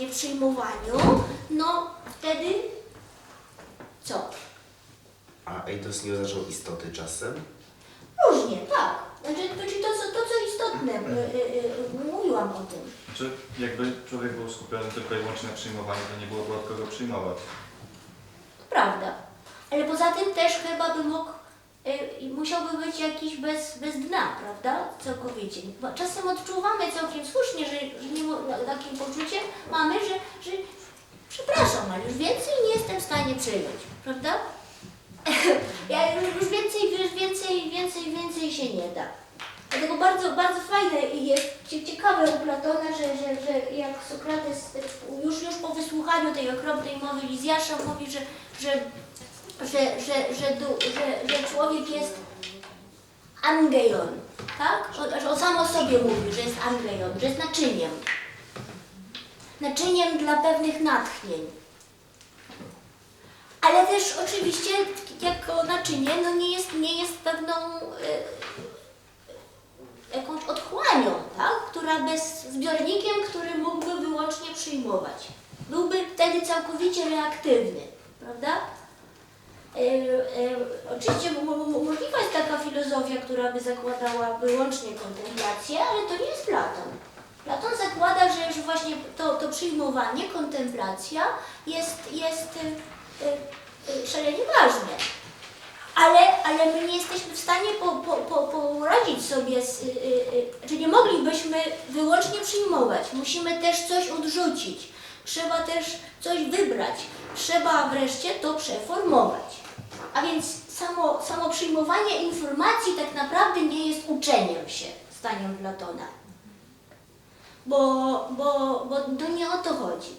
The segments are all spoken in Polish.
nie przyjmowaniu, no wtedy co? A Eidos nie oznaczał istoty czasem? Różnie, tak. Znaczy, znaczy to, co, to, co istotne, y, y, y, mówiłam o tym. Czy jakby człowiek był skupiony tylko i wyłącznie na przyjmowaniu, to nie byłoby od kogo przyjmować. To prawda. Ale poza tym też chyba by mógł, musiałby być jakiś bez, bez dna, prawda? Całkowicie. Bo czasem odczuwamy całkiem słusznie, że, że nie, mo- takie poczucie mamy, że, że przepraszam, ale już więcej nie jestem w stanie przyjąć, prawda? ja już, już więcej, już więcej, więcej, więcej się nie da. Dlatego bardzo, bardzo fajne i jest cie- ciekawe u Platona, że, że, że jak Sokrates już, już po wysłuchaniu tej okropnej mowy Lizjasza mówi, że, że, że, że, że, że, że człowiek jest angeion, tak? Że- Że on sam o sobie mówi, że jest angeion, że jest naczyniem. Naczyniem dla pewnych natchnień. Ale też oczywiście jako naczynie no nie, jest, nie jest pewną y, jakąś otchłanią, tak? która bez zbiornikiem, który mógłby wyłącznie przyjmować. Byłby wtedy całkowicie reaktywny, prawda? Y, y, oczywiście mo- mo- możliwa jest taka filozofia, która by zakładała wyłącznie kontemplację, ale to nie jest Platon. Platon zakłada, że, że właśnie to, to przyjmowanie, kontemplacja jest, jest y, szalenie ważne. Ale, ale my nie jesteśmy w stanie po, po, po, poradzić sobie, z, czy nie moglibyśmy wyłącznie przyjmować. Musimy też coś odrzucić. Trzeba też coś wybrać. Trzeba wreszcie to przeformować. A więc samo, samo przyjmowanie informacji tak naprawdę nie jest uczeniem się, zdaniem Platona. Bo, bo, bo to nie o to chodzi.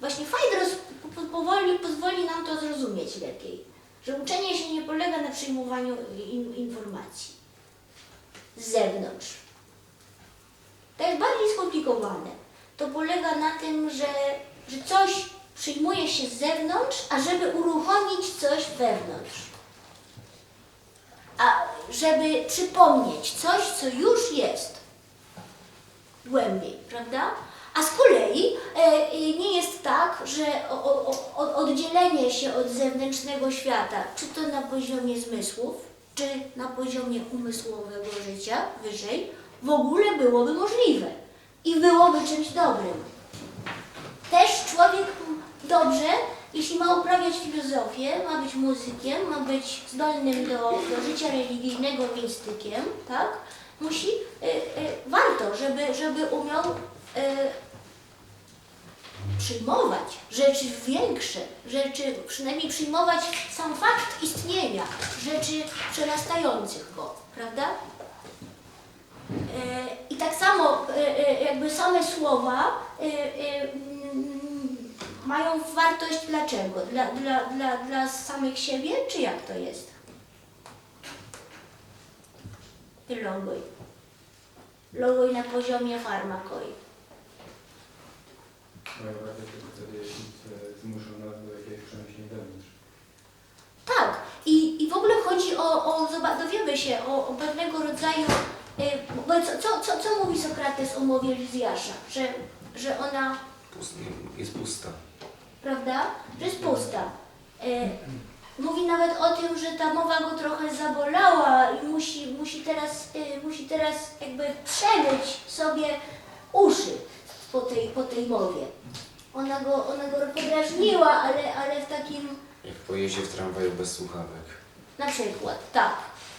Właśnie Fajdros po- po- powoli pozwoli nam to zrozumieć lepiej, że uczenie się nie polega na przyjmowaniu in, informacji z zewnątrz. To jest bardziej skomplikowane. To polega na tym, że, że coś przyjmuje się z zewnątrz, a żeby uruchomić coś wewnątrz. A żeby przypomnieć coś, co już jest głębiej, prawda? A z kolei e, e, nie jest tak, że oddzielenie się od zewnętrznego świata, czy to na poziomie zmysłów, czy na poziomie umysłowego życia, wyżej, w ogóle byłoby możliwe i byłoby czymś dobrym. Też człowiek dobrze, jeśli ma uprawiać filozofię, ma być muzykiem, ma być zdolnym do, do życia religijnego mistykiem, tak? Musi, y, y, warto, żeby, żeby umiał y, przyjmować rzeczy większe, rzeczy, przynajmniej przyjmować sam fakt istnienia rzeczy przerastających go, prawda? I tak samo e, e, jakby same słowa e, mm, mają wartość dlaczego? Dla, dla, dla, dla samych siebie, czy jak to jest? Logoj. Logoj na poziomie farmakoi. Wtedy, jeśli e, zmuszą nas do wewnątrz. Tak, i, i w ogóle chodzi o, o dowiemy się o, o pewnego rodzaju, bo co, co, co, co mówi Sokrates o mowie Lizjasza, że, że ona, Pust, jest pusta. prawda, że jest pusta. Y, mówi nawet o tym, że ta mowa go trochę zabolała i musi, musi, teraz, y, musi teraz jakby przemyć sobie uszy po tej, po tej mowie. Ona go, ona go podrażniła, ale, ale w takim Jak pojedzie w tramwaju bez słuchawek. Na przykład, tak.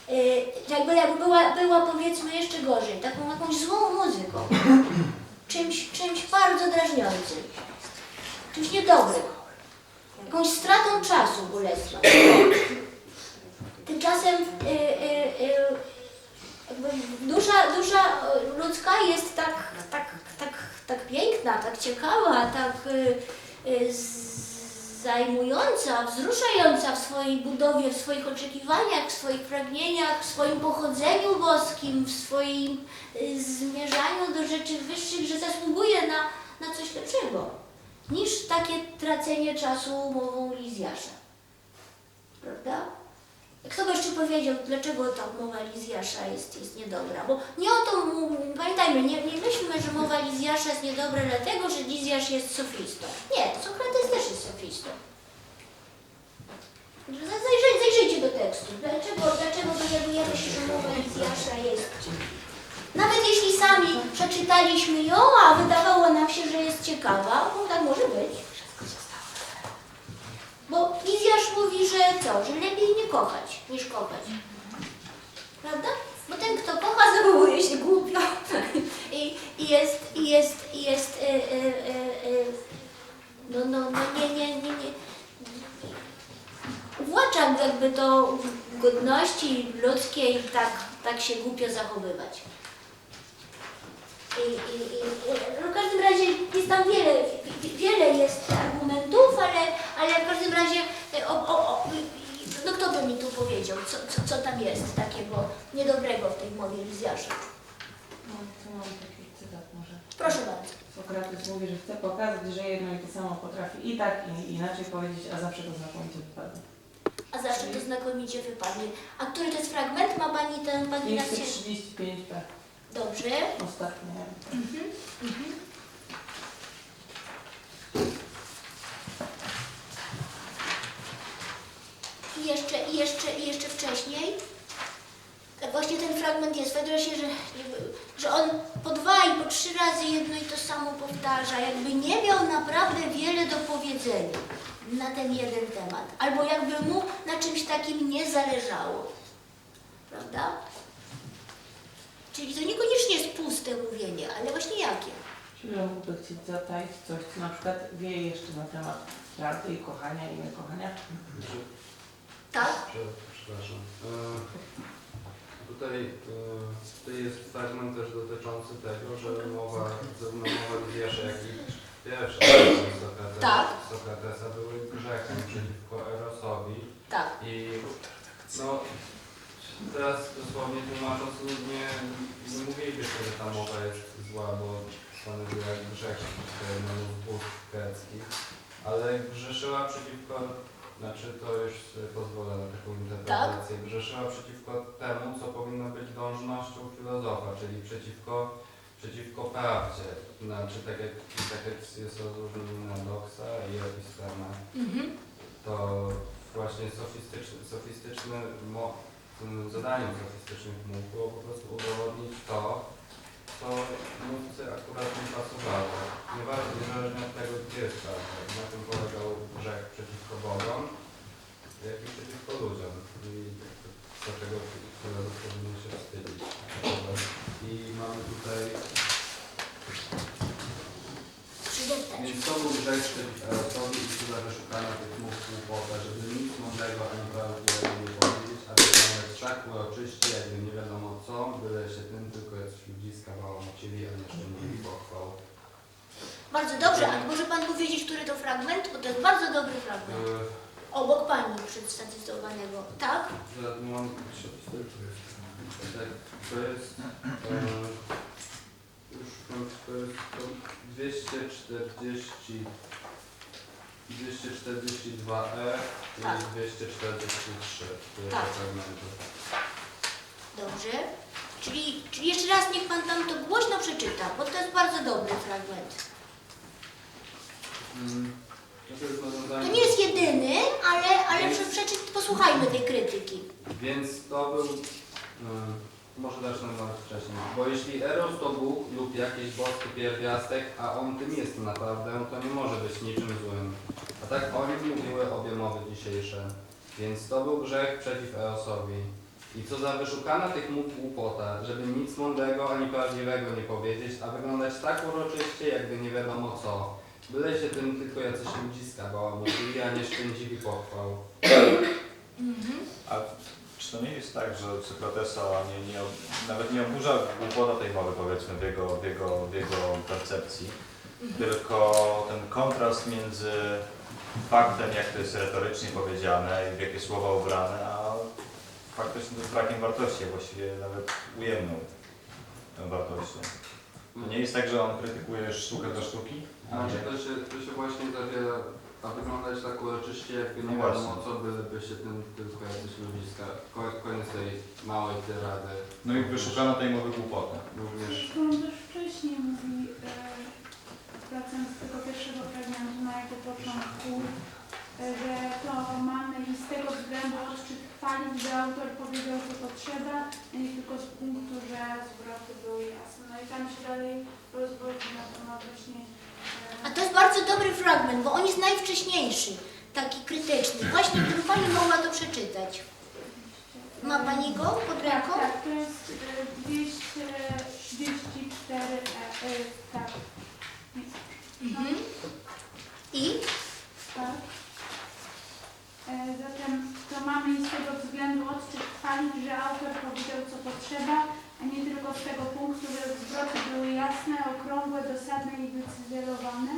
Yy, jakby, jakby była, była powiedzmy jeszcze gorzej, taką jakąś złą muzyką. Czymś, czymś bardzo drażniącym. Czymś niedobrym. Jakąś stratą czasu bolesną. Tymczasem yy, yy, yy, jakby dusza, dusza ludzka jest tak, tak, tak, tak piękna, tak ciekawa, tak yy, yy, z- zajmująca, wzruszająca w swojej budowie, w swoich oczekiwaniach, w swoich pragnieniach, w swoim pochodzeniu boskim, w swoim y, zmierzaniu do rzeczy wyższych, że zasługuje na, na coś lepszego niż takie tracenie czasu mową Lizjasza. Prawda? Kto by jeszcze powiedział, dlaczego ta mowa Lizjasza jest, jest niedobra? Bo nie o to, pamiętajmy, nie, nie myślmy, że mowa Lizjasza jest niedobra dlatego, że Lizjasz jest sofistą. Nie, Sokrates też jest sofistą. Zajrzyj, zajrzyjcie do tekstu. Dlaczego, dlaczego dowiadujemy się, że mowa Lizjasza jest... Nawet jeśli sami przeczytaliśmy ją, a wydawało nam się, że jest ciekawa, bo tak może być. Lizjasz mówi, że co, że lepiej nie kochać, niż kochać. Prawda? Bo ten, kto kocha, zachowuje się głupio. I, i jest, i jest, i jest, e, e, e, no, no, no, nie, nie, nie, nie. Jakby to godności ludzkiej tak, tak się głupio zachowywać. I, i, i, w każdym razie jest tam wiele, wi- wiele jest argumentów, ale, ale w każdym razie e, o, o, o, no kto by co, co, co tam jest takiego niedobrego w tej mowie Lizjasza? No, tu mam taki cytat może. Proszę bardzo. Sokrates mówi, że chce pokazać, że jedno i to samo potrafi i tak, i inaczej powiedzieć, a zawsze to znakomicie wypadnie. A zawsze to znakomicie wypadnie. A który to jest fragment? Ma Pani tę Pani na 535p. Dobrze. Ostatnie. I jeszcze, i jeszcze, jeszcze wcześniej. Tak Właśnie ten fragment jest. Wydaje się, że, że on po dwa i po trzy razy jedno i to samo powtarza. Jakby nie miał naprawdę wiele do powiedzenia na ten jeden temat. Albo jakby mu na czymś takim nie zależało. Prawda? Czyli to niekoniecznie jest puste mówienie, ale właśnie jakie? Czyli mógłby chcieć zataić coś, co na przykład wie jeszcze na temat prawdy i kochania i niekochania. Tak? Prze- Przepraszam. E, Tutaj, e, tutaj jest fragment też dotyczący tego, że mowa, zarówno mowa Lizjasza, jak i pierwsza Sokratesa, Tak. Sokratesa były grzechem przeciwko Erosowi. Tak. I no, teraz dosłownie tłumacząc, nie, nie mówilibyśmy, że ta mowa jest zła, bo stanowiła grzech przeciwko jednemu z bóstw greckich, ale grzeszyła przeciwko, znaczy to już sobie pozwolę na taką interpretację, grzeszyła przeciwko temu, co powinno być dążnością filozofa, czyli przeciwko, przeciwko prawdzie. Znaczy tak jak, tak jak jest rozróżnienie doksa i epistema Mhm. to właśnie sofistyczny, sofistyczny mo, zadaniem sofistycznych mów było po prostu udowodnić to, co mówcy akurat nie pasowało. Nieważne, niezależnie od tego, gdzie jest prawda. Na tym polegał grzech przeciwko Bogom, jak i przeciwko ludziom. I dlaczego filozof powinien się wstydzić. I mamy tutaj Przydeptać. więc to był grzech przeciw Erosowi i cuda wyszukania tych mów głupota, żeby nic mądrego ani prawdziwego nie powiedzieć, a wyglądać tak uroczyście, jakby nie wiadomo co, byle się tym tylko jacyś ludziska bałamocili, a nie szczędzili pochwał. Bardzo dobrze, a może Pan powiedzieć, który to fragment? Bo to jest bardzo dobry fragment. Yy, Obok Pani przedstawizowanego. Tak? że mam tak, to jest yy, już mam, to jest to 240 242e Tak. i 243 które Tak. fragmenty. Dobrze. Czyli, czyli jeszcze raz niech Pan tam to głośno przeczyta, bo to jest bardzo dobry fragment. Mm, to nie jest jedyny, ale, ale przeczy, posłuchajmy tej krytyki. Więc to był. mm, może zacznę nawet wcześniej. Bo jeśli Eros to Bóg lub jakiś boski pierwiastek, a on tym jest naprawdę, to nie może być niczym złym. A tak o nim mówiły obie mowy dzisiejsze. Więc to był grzech przeciw Erosowi. I co za wyszukana tych mów głupota, żeby nic mądrego ani prawdziwego nie powiedzieć, a wyglądać tak uroczyście, jakby nie wiadomo co. Byle się tym tylko jacyś ludziska bałamutili, a nie szczędzili pochwał. A czy to nie jest tak, że Sokratesa nie, nie, nawet nie oburza głupota tej mowy, powiedzmy, w jego, w jego, w jego percepcji, tylko ten kontrast między faktem, jak to jest retorycznie powiedziane i w jakie słowa ubrane, a z brakiem wartości, właściwie nawet ujemną wartością. To nie jest tak, że on krytykuje sztukę do sztuki? Znaczy to się, to się właśnie zawiera A wyglądać tak uroczyście, jakby nie No wiadomo właśnie. co by, by się tym tylko jakieś ludziska, ko- koniec tej małej tyrady. No i wyszukano tej mowy głupoty. Również Fundusz wcześniej mówi, e, wracając do tego pierwszego fragmentu na jego początku, e, że to mamy i z tego względu odczyt chwalić, że autor powiedział, co potrzeba, a nie tylko z punktu, że zwroty były jasne. No i tam się dalej rozwodzi na temat właśnie A e, to jest bardzo dobry fragment, bo on jest najwcześniejszy, taki krytyczny. Właśnie gdyby Pani mogła to przeczytać. Ma Pani go pod Tak, ręką? tak, to jest e, 234, e, e, tak. Mhm. I? Tak. E, Zatem to mamy i z tego względu odczyt chwalić, że autor powiedział co potrzeba, a nie tylko z tego punktu, że zwroty były jasne, okrągłe, dosadne i wycyzelowane.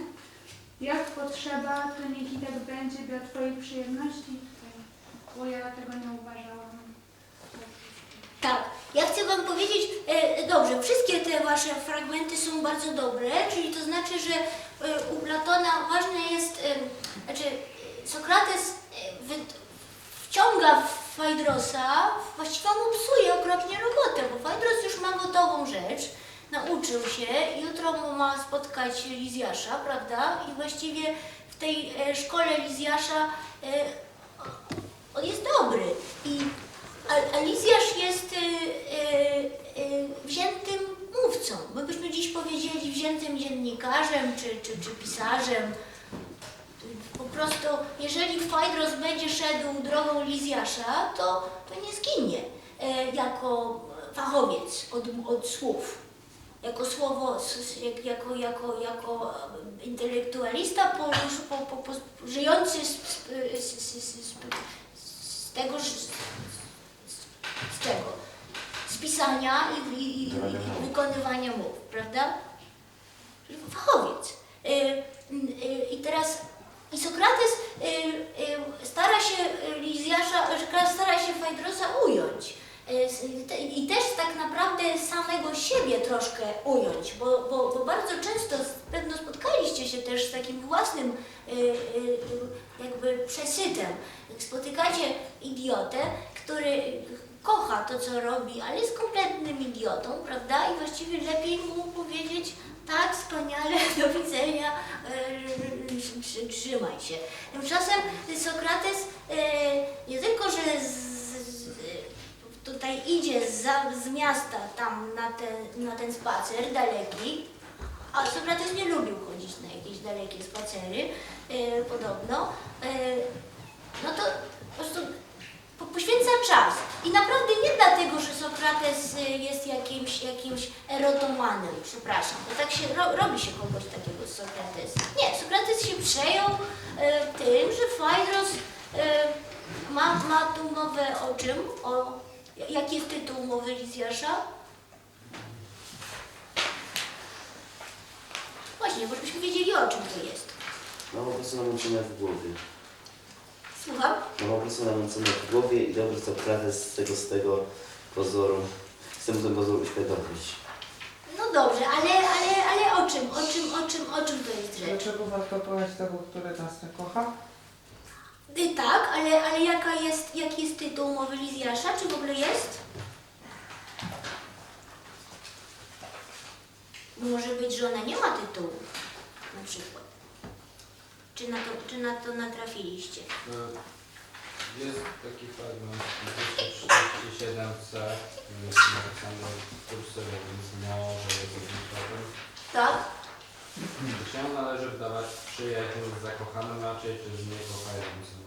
Jak potrzeba, to niech i tak będzie dla Twojej przyjemności, bo ja tego nie uważałam. Tak. Ja chcę Wam powiedzieć, e, dobrze, wszystkie te Wasze fragmenty są bardzo dobre, czyli to znaczy, że e, u Platona ważne jest, e, znaczy e, Sokrates e, wy, wciąga Fajdrosa, właściwie mu psuje okropnie robotę, bo Fajdros już ma gotową rzecz, nauczył się, jutro mu ma spotkać Lizjasza, prawda? I właściwie w tej e, szkole Lizjasza e, on jest dobry. I a, Lizjasz jest y, y, y, wziętym mówcą. My byśmy dziś powiedzieli wziętym dziennikarzem czy, czy, czy pisarzem. Po prostu, jeżeli Fajdros będzie szedł drogą Lizjasza, to, to nie zginie e, jako fachowiec od, od słów. Jako słowo, jako, jako, jako e, intelektualista po, po, po, po, żyjący z, z, z, z, z, z tego, że- z czego? Z pisania i, i, i, i wykonywania mów, prawda? Fachowiec. Y, y, I teraz i Sokrates y, y, stara się y, Lizjasza, że stara się Fajdrosa ująć. Y, I też tak naprawdę samego siebie troszkę ująć, bo, bo, bo bardzo często pewno spotkaliście się też z takim własnym y, y, y, jakby przesytem. Jak spotykacie idiotę, który kocha to, co robi, ale jest kompletnym idiotą, prawda? I właściwie lepiej mu powiedzieć tak, wspaniale, do widzenia, yy, trzy- trzymaj się. Tymczasem Sokrates yy, nie tylko, że z, z, tutaj idzie za, z miasta tam na ten, na ten spacer daleki, a Sokrates nie lubił chodzić na jakieś dalekie spacery, yy, podobno, yy, no to po prostu po- poświęca czas. I naprawdę nie dlatego, że Sokrates jest jakimś, jakimś erotomanem, przepraszam, bo tak się ro, robi się kogoś takiego z Sokratesa. Nie, Sokrates się przejął y, tym, że Fajdros y, ma, ma tu mowę o czym? O, jaki jest tytuł mowy Lizjasza? Właśnie, bo żebyśmy wiedzieli o czym to jest. Mam po prostu namącone w głowie. Słucham? Mam po prostu namącone w głowie i dobrze Sokrates z tego, z tego pozoru, z tego pozoru uświadomić. No dobrze, ale, ale, ale o czym, o czym, o czym, o czym to jest rzecz? Dlaczego warto kochać tego, który nas nie kocha? Y, Tak, ale, ale jaka jest, jaki jest tytuł mowy Lizjasza? Czy w ogóle jest? Bo może być, że ona nie ma tytułu, na przykład. Czy na to, czy na to natrafiliście? E, Jest taki fragment 237c, jest napisane w kursywie, więc może jest jakiś problem. Tak? Czy się należy wdawać w przyjaźń z zakochanym raczej, czy z niekochającym?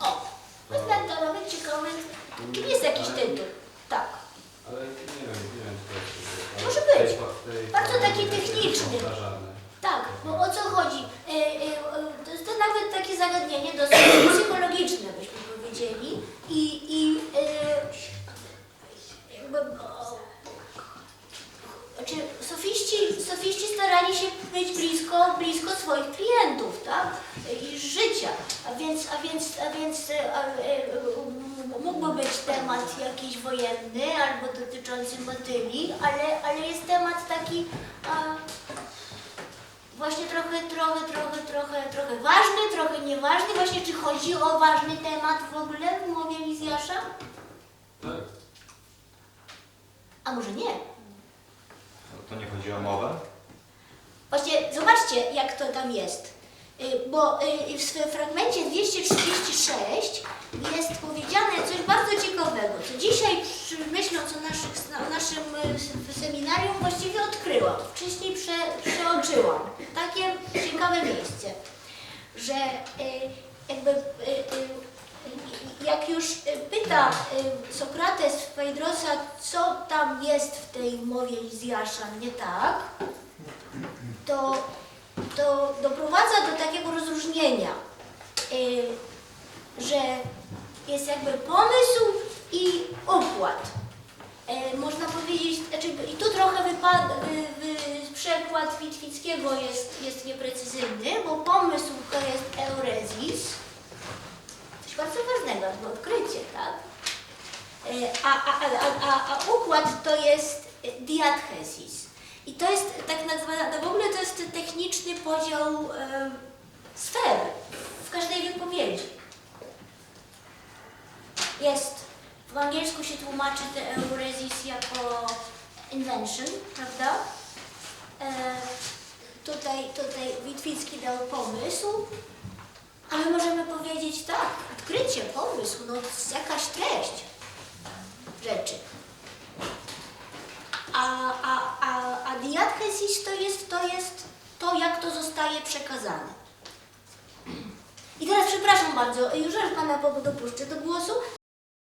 O, to jest to nawet ciekawe. Tu jest jakiś Ale- tytuł. Tak. Ale nie wiem, nie wiem, co to jest. ale Może w tej w tej Bardzo formie taki techniczny. Tak, bo o co chodzi? E, e, e, to jest to nawet takie zagadnienie dosyć psychologiczne, byśmy powiedzieli. I, i e, jakby, o, znaczy, sofiści, sofiści starali się być blisko, blisko swoich klientów, tak? I życia. A więc, a więc, a więc e, a, e, mógłby być temat jakiś wojenny albo dotyczący motyli, ale, ale jest temat taki a, właśnie trochę, trochę, trochę, trochę, trochę ważny, trochę nieważny, właśnie czy chodzi o ważny temat w ogóle w mowie Lizjasza? Tak. A może nie? To nie chodzi o mowę? Właśnie zobaczcie, jak to tam jest. Y, Bo y, w swym fragmencie 236 jest powiedziane coś bardzo ciekawego, co dzisiaj, myśląc o, naszych, o naszym y, seminarium, właściwie odkryłam. Wcześniej prze, przeoczyłam. Takie ciekawe miejsce, że y, jakby y, y, jak już pyta Sokrates Fajdrosa, co tam jest w tej mowie Izjasza nie tak, to, to doprowadza do takiego rozróżnienia, że jest jakby pomysł i. Y, można powiedzieć, znaczy, i tu trochę wypad, wy, wy, przekład Witwickiego jest, jest nieprecyzyjny, bo pomysł to jest eurezis, coś bardzo ważnego, jakby odkrycie, tak? Y, A, a, a, a, a, układ to jest y, diathesis. I to jest tak nazwana, no w ogóle to jest techniczny podział e, sfer w każdej wypowiedzi. Jest, w angielsku się tłumaczy te euresis jako invention, prawda? E, tutaj, tutaj Witwicki dał pomysł, ale możemy powiedzieć tak, odkrycie, pomysł, no jakaś treść rzeczy. A, a, a, a to jest, to jest to, jak to zostaje przekazane. I teraz przepraszam bardzo, już raz Pana dopuszczę do głosu,